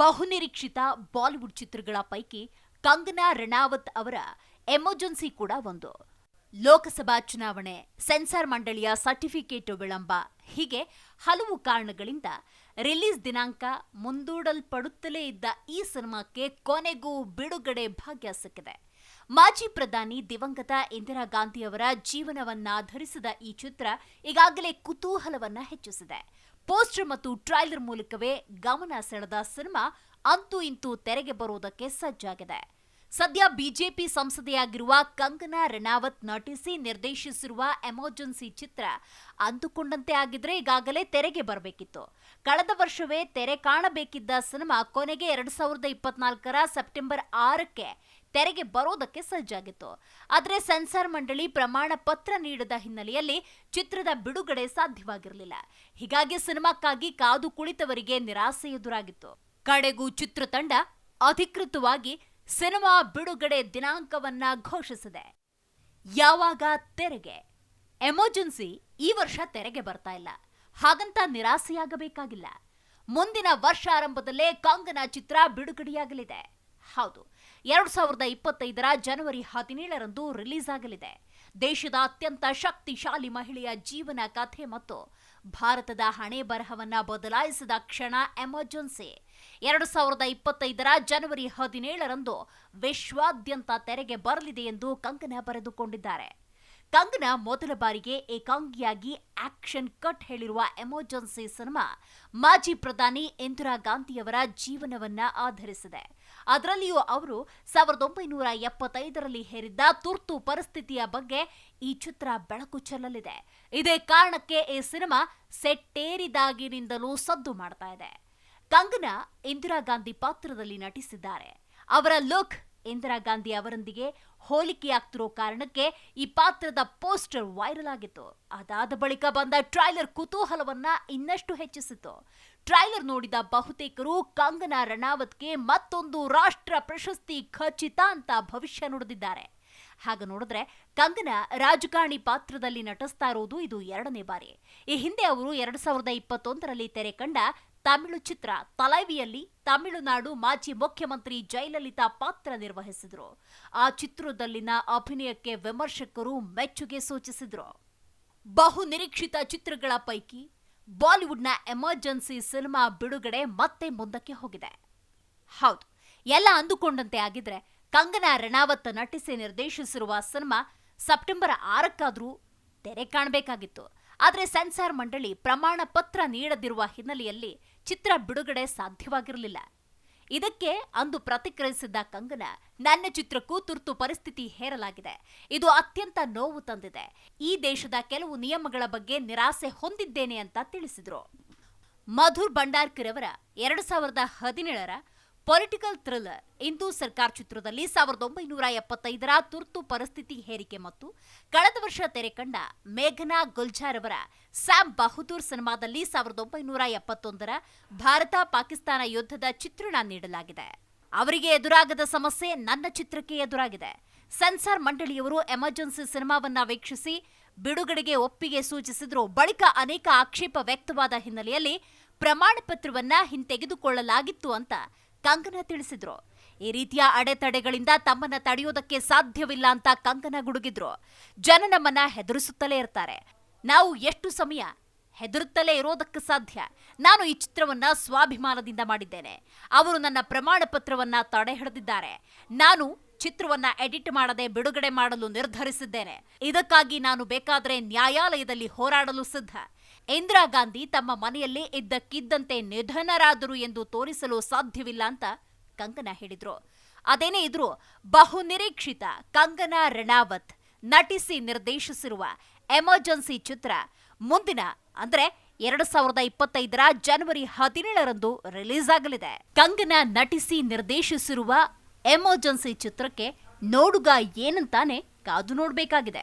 ಬಹುನಿರೀಕ್ಷಿತ ಬಾಲಿವುಡ್ ಚಿತ್ರಗಳ ಪೈಕಿ ಕಂಗನಾ ರಣಾವತ್ ಅವರ ಎಮರ್ಜೆನ್ಸಿ ಕೂಡ ಒಂದು. ಲೋಕಸಭಾ ಚುನಾವಣೆ, ಸೆನ್ಸಾರ್ ಮಂಡಳಿಯ ಸರ್ಟಿಫಿಕೇಟ್ ವಿಳಂಬ ಹೀಗೆ ಹಲವು ಕಾರಣಗಳಿಂದ ರಿಲೀಸ್ ದಿನಾಂಕ ಮುಂದೂಡಲ್ಪಡುತ್ತಲೇ ಇದ್ದ ಈ ಸಿನಿಮಾಕ್ಕೆ ಕೊನೆಗೂ ಬಿಡುಗಡೆ ಭಾಗ್ಯ ಸಿಕ್ಕಿದೆ ಮಾಜಿ ಪ್ರಧಾನಿ ದಿವಂಗತ ಇಂದಿರಾ ಗಾಂಧಿಯವರ ಜೀವನವನ್ನಾಧರಿಸಿದ ಈ ಚಿತ್ರ ಈಗಾಗಲೇ ಕುತೂಹಲವನ್ನ ಹೆಚ್ಚಿಸಿದೆ. ಪೋಸ್ಟರ್ ಮತ್ತು ಟ್ರೈಲರ್ ಮೂಲಕವೇ ಗಮನ ಸೆಳೆದ ಸಿನಿಮಾ ಅಂತೂ ಇಂತೂ ತೆರೆಗೆ ಬರುವುದಕ್ಕೆ ಸಜ್ಜಾಗಿದೆ. ಸದ್ಯ ಬಿಜೆಪಿ ಸಂಸದೆಯಾಗಿರುವ ಕಂಗನಾ ರಣಾವತ್ ನಟಿಸಿ ನಿರ್ದೇಶಿಸಿರುವ ಎಮರ್ಜೆನ್ಸಿ ಚಿತ್ರ ಅಂದುಕೊಂಡಂತೆ ಆಗಿದ್ರೆ ಈಗಾಗಲೇ ತೆರೆಗೆ ಬರಬೇಕಿತ್ತು. ಕಳೆದ ವರ್ಷವೇ ತೆರೆ ಕಾಣಬೇಕಿದ್ದ ಸಿನಿಮಾ ಕೊನೆಗೆ ಎರಡ್ ಸಾವಿರದ ಇಪ್ಪತ್ನಾಲ್ಕರ ಸೆಪ್ಟೆಂಬರ್ ಆರಕ್ಕೆ ತೆರೆಗೆ ಬರೋದಕ್ಕೆ ಸಜ್ಜಾಗಿತ್ತು. ಆದರೆ ಸೆನ್ಸಾರ್ ಮಂಡಳಿ ಪ್ರಮಾಣ ಪತ್ರ ನೀಡದ ಹಿನ್ನೆಲೆಯಲ್ಲಿ ಚಿತ್ರದ ಬಿಡುಗಡೆ ಸಾಧ್ಯವಾಗಿರಲಿಲ್ಲ. ಹೀಗಾಗಿ ಸಿನಿಮಾಕ್ಕಾಗಿ ಕಾದು ಕುಳಿತವರಿಗೆ ನಿರಾಸೆ ಎದುರಾಗಿತ್ತು. ಕಡೆಗೂ ಚಿತ್ರತಂಡ ಅಧಿಕೃತವಾಗಿ ಸಿನಿಮಾ ಬಿಡುಗಡೆ ದಿನಾಂಕವನ್ನ ಘೋಷಿಸಿದೆ. ಯಾವಾಗ ತೆರೆಗೆ? ಎಮರ್ಜೆನ್ಸಿ ಈ ವರ್ಷ ತೆರೆಗೆ ಬರ್ತಾ ಇಲ್ಲ. ಹಾಗಂತ ನಿರಾಸೆಯಾಗಬೇಕಾಗಿಲ್ಲ. ಮುಂದಿನ ವರ್ಷ ಆರಂಭದಲ್ಲೇ ಕಾಂಗನಾ ಚಿತ್ರ ಬಿಡುಗಡೆಯಾಗಲಿದೆ. ಹೌದು, ಎರಡು ಸಾವಿರದ ಇಪ್ಪತ್ತೈದರ ಜನವರಿ ಹದಿನೇಳರಂದು ರಿಲೀಸ್ ಆಗಲಿದೆ ದೇಶದ ಅತ್ಯಂತ ಶಕ್ತಿಶಾಲಿ ಮಹಿಳೆಯ ಜೀವನ ಕಥೆ ಮತ್ತು ಭಾರತದ ಹಣೆ ಬರಹವನ್ನ ಬದಲಾಯಿಸಿದ ಕ್ಷಣ ಎಮರ್ಜೆನ್ಸಿ. ಎರಡು ಸಾವಿರದ ಇಪ್ಪತ್ತೈದರ ಜನವರಿ ಹದಿನೇಳರಂದು ವಿಶ್ವಾದ್ಯಂತ ತೆರೆಗೆ ಬರಲಿದೆ ಎಂದು ಕಂಕನ ಬರೆದುಕೊಂಡಿದ್ದಾರೆ. ಕಂಗನ ಮೊದಲ ಬಾರಿಗೆ ಏಕಾಂಗಿಯಾಗಿ ಆಕ್ಷನ್ ಕಟ್ ಹೇಳಿರುವ ಎಮರ್ಜೆನ್ಸಿ ಸಿನಿಮಾ, ಮಾಜಿ ಪ್ರಧಾನಿ ಇಂದಿರಾ ಗಾಂಧಿಯವರ ಜೀವನವನ್ನ ಆಧರಿಸಿದೆ. ಅದರಲ್ಲಿಯೂ ಅವರು ಸಾವಿರದ ಒಂಬೈನೂರ ಎಪ್ಪತ್ತೈದರಲ್ಲಿ ಹೇರಿದ್ದ ತುರ್ತು ಪರಿಸ್ಥಿತಿಯ ಬಗ್ಗೆ ಈ ಚಿತ್ರ ಬೆಳಕು ಚೆಲ್ಲಲಿದೆ. ಇದೇ ಕಾರಣಕ್ಕೆ ಈ ಸಿನಿಮಾ ಸೆಟ್ಟೇರಿದಾಗಿನಿಂದಲೂ ಸದ್ದು ಮಾಡ್ತಾ ಇದೆ. ಕಂಗನಾ ಇಂದಿರಾ ಗಾಂಧಿ ಪಾತ್ರದಲ್ಲಿ ನಟಿಸಿದ್ದಾರೆ. ಅವರ ಲುಕ್ ಇಂದಿರಾ ಗಾಂಧಿ ಅವರೊಂದಿಗೆ ಹೋಲಿಕೆಯಾಗ್ತಿರೋ ಕಾರಣಕ್ಕೆ ಈ ಪಾತ್ರದ ಪೋಸ್ಟರ್ ವೈರಲ್ ಆಗಿತ್ತು. ಅದಾದ ಬಳಿಕ ಬಂದ ಟ್ರೈಲರ್ ಕುತೂಹಲವನ್ನ ಇನ್ನಷ್ಟು ಹೆಚ್ಚಿಸಿತು. ಟ್ರೈಲರ್ ನೋಡಿದ ಬಹುತೇಕರು ಕಂಗನಾ ರಣಾವತ್ಗೆ ಮತ್ತೊಂದು ರಾಷ್ಟ್ರ ಪ್ರಶಸ್ತಿ ಖಚಿತ ಅಂತ ಭವಿಷ್ಯ ನುಡಿದಿದ್ದಾರೆ. ಹಾಗೆ ನೋಡಿದ್ರೆ ಕಂಗನಾ ರಾಜಕಾರಣಿ ಪಾತ್ರದಲ್ಲಿ ನಟಿಸ್ತಾ ಇರೋದು ಇದು ಎರಡನೇ ಬಾರಿ. ಈ ಹಿಂದೆ ಅವರು ಎರಡ್ ಸಾವಿರದ ಇಪ್ಪತ್ತೊಂದರಲ್ಲಿ ತೆರೆ ಕಂಡ ತಮಿಳು ಚಿತ್ರ ತಲೈವಿಯಲ್ಲಿ ತಮಿಳುನಾಡು ಮಾಜಿ ಮುಖ್ಯಮಂತ್ರಿ ಜಯಲಲಿತಾ ಪಾತ್ರ ನಿರ್ವಹಿಸಿದ್ರು. ಆ ಚಿತ್ರದಲ್ಲಿನ ಅಭಿನಯಕ್ಕೆ ವಿಮರ್ಶಕರು ಮೆಚ್ಚುಗೆ ಸೂಚಿಸಿದ್ರು. ಬಹು ನಿರೀಕ್ಷಿತ ಚಿತ್ರಗಳ ಪೈಕಿ ಬಾಲಿವುಡ್ನ ಎಮರ್ಜೆನ್ಸಿ ಸಿನಿಮಾ ಬಿಡುಗಡೆ ಮತ್ತೆ ಮುಂದಕ್ಕೆ ಹೋಗಿದೆ. ಹೌದು, ಎಲ್ಲ ಅಂದುಕೊಂಡಂತೆ ಆಗಿದ್ರೆ ಕಂಗನಾ ರಣಾವತ್ ನಟಿಸಿ ನಿರ್ದೇಶಿಸಿರುವ ಸಿನಿಮಾ ಸೆಪ್ಟೆಂಬರ್ ಆರಕ್ಕಾದ್ರೂ ತೆರೆ ಕಾಣಬೇಕಾಗಿತ್ತು. ಆದರೆ ಸೆನ್ಸಾರ್ ಮಂಡಳಿ ಪ್ರಮಾಣ ಪತ್ರ ನೀಡದಿರುವ ಹಿನ್ನೆಲೆಯಲ್ಲಿ ಚಿತ್ರ ಬಿಡುಗಡೆ ಸಾಧ್ಯವಾಗಿರಲಿಲ್ಲ. ಇದಕ್ಕೆ ಅಂದು ಪ್ರತಿಕ್ರಿಯಿಸಿದ್ದ ಕಂಗನ, ನನ್ನ ಚಿತ್ರಕ್ಕೂ ತುರ್ತು ಪರಿಸ್ಥಿತಿ ಹೇರಲಾಗಿದೆ. ಇದು ಅತ್ಯಂತ ನೋವು ತಂದಿದೆ. ಈ ದೇಶದ ಕೆಲವು ನಿಯಮಗಳ ಬಗ್ಗೆ ನಿರಾಸೆ ಹೊಂದಿದ್ದೇನೆ ಅಂತ ತಿಳಿಸಿದರು. ಮಧುರ್ ಭಂಡಾರ್ಕರ್ ಅವರ ಎರಡು ಸಾವಿರದ ಹದಿನೇಳರ ಪೊಲಿಟಿಕಲ್ ಥ್ರಿಲ್ಲರ್. ಇಂದು ಸರ್ಕಾರ್ ಚಿತ್ರದಲ್ಲಿ ಸಾವಿರದ ಒಂಬೈನೂರ ಎಪ್ಪತ್ತೈದರ ತುರ್ತು ಪರಿಸ್ಥಿತಿ ಹೇರಿಕೆ ಮತ್ತು ಕಳೆದ ವರ್ಷ ತೆರೆ ಕಂಡ ಮೇಘನಾ ಗುಲ್ಜಾರ್ ಅವರ ಸ್ಯಾಮ್ ಬಹದ್ದೂರ್ ಸಿನಿಮಾದಲ್ಲಿ ಸಾವಿರದ ಒಂಬೈನೂರ ಎಪ್ಪತ್ತೊಂದರ ಭಾರತ ಪಾಕಿಸ್ತಾನ ಯುದ್ಧದ ಚಿತ್ರಣ ನೀಡಲಾಗಿದೆ. ಅವರಿಗೆ ಎದುರಾಗದ ಸಮಸ್ಯೆ ನನ್ನ ಚಿತ್ರಕ್ಕೆ ಎದುರಾಗಿದೆ. ಸೆನ್ಸಾರ್ ಮಂಡಳಿಯವರು ಎಮರ್ಜೆನ್ಸಿ ಸಿನಿಮಾವನ್ನ ವೀಕ್ಷಿಸಿ ಬಿಡುಗಡೆಗೆ ಒಪ್ಪಿಗೆ ಸೂಚಿಸಿದ್ರು. ಬಳಿಕ ಅನೇಕ ಆಕ್ಷೇಪ ವ್ಯಕ್ತವಾದ ಹಿನ್ನೆಲೆಯಲ್ಲಿ ಪ್ರಮಾಣ ಪತ್ರವನ್ನ ಹಿಂತೆಗೆದುಕೊಳ್ಳಲಾಗಿತ್ತು ಅಂತ ಕಂಗನ ತಿಳಿಸಿದ್ರು. ಈ ರೀತಿಯ ಅಡೆತಡೆಗಳಿಂದ ತಮ್ಮನ್ನ ತಡೆಯೋದಕ್ಕೆ ಸಾಧ್ಯವಿಲ್ಲ ಅಂತ ಕಂಗನ ಗುಡುಗಿದ್ರು. ಜನ ನಮ್ಮನ್ನ ಹೆದರಿಸುತ್ತಲೇ ಇರ್ತಾರೆ. ನಾವು ಎಷ್ಟು ಸಮಯ ಹೆದರುತ್ತಲೇ ಇರೋದಕ್ಕೆ ಸಾಧ್ಯ? ನಾನು ಈ ಚಿತ್ರವನ್ನ ಸ್ವಾಭಿಮಾನದಿಂದ ಮಾಡಿದ್ದೇನೆ. ಅವರು ನನ್ನ ಪ್ರಮಾಣ ಪತ್ರವನ್ನ ತಡೆ ಹಿಡಿದಿದ್ದಾರೆ. ನಾನು ಚಿತ್ರವನ್ನ ಎಡಿಟ್ ಮಾಡದೆ ಬಿಡುಗಡೆ ಮಾಡಲು ನಿರ್ಧರಿಸಿದ್ದೇನೆ. ಇದಕ್ಕಾಗಿ ನಾನು ಬೇಕಾದರೆ ನ್ಯಾಯಾಲಯದಲ್ಲಿ ಹೋರಾಡಲು ಸಿದ್ಧ. ಇಂದಿರಾ ಗಾಂಧಿ ತಮ್ಮ ಮನೆಯಲ್ಲೇ ಇದ್ದಕ್ಕಿದ್ದಂತೆ ನಿಧನರಾದರು ಎಂದು ತೋರಿಸಲು ಸಾಧ್ಯವಿಲ್ಲ ಅಂತ ಕಂಗನಾ ಹೇಳಿದ್ರು. ಅದೇನೇ ಇದ್ರು ಬಹು ನಿರೀಕ್ಷಿತ ಕಂಗನಾ ರಣಾವತ್ ನಟಿಸಿ ನಿರ್ದೇಶಿಸಿರುವ ಎಮರ್ಜೆನ್ಸಿ ಚಿತ್ರ ಮುಂದಿನ ಅಂದ್ರೆ ಎರಡು ಸಾವಿರದ ಇಪ್ಪತ್ತೈದರ ಜನವರಿ ಹದಿನೇಳರಂದು ರಿಲೀಸ್ ಆಗಲಿದೆ. ಕಂಗನಾ ನಟಿಸಿ ನಿರ್ದೇಶಿಸಿರುವ ಎಮರ್ಜೆನ್ಸಿ ಚಿತ್ರಕ್ಕೆ ನೋಡುಗ ಏನಂತಾನೆ ಕಾದು ನೋಡಬೇಕಾಗಿದೆ.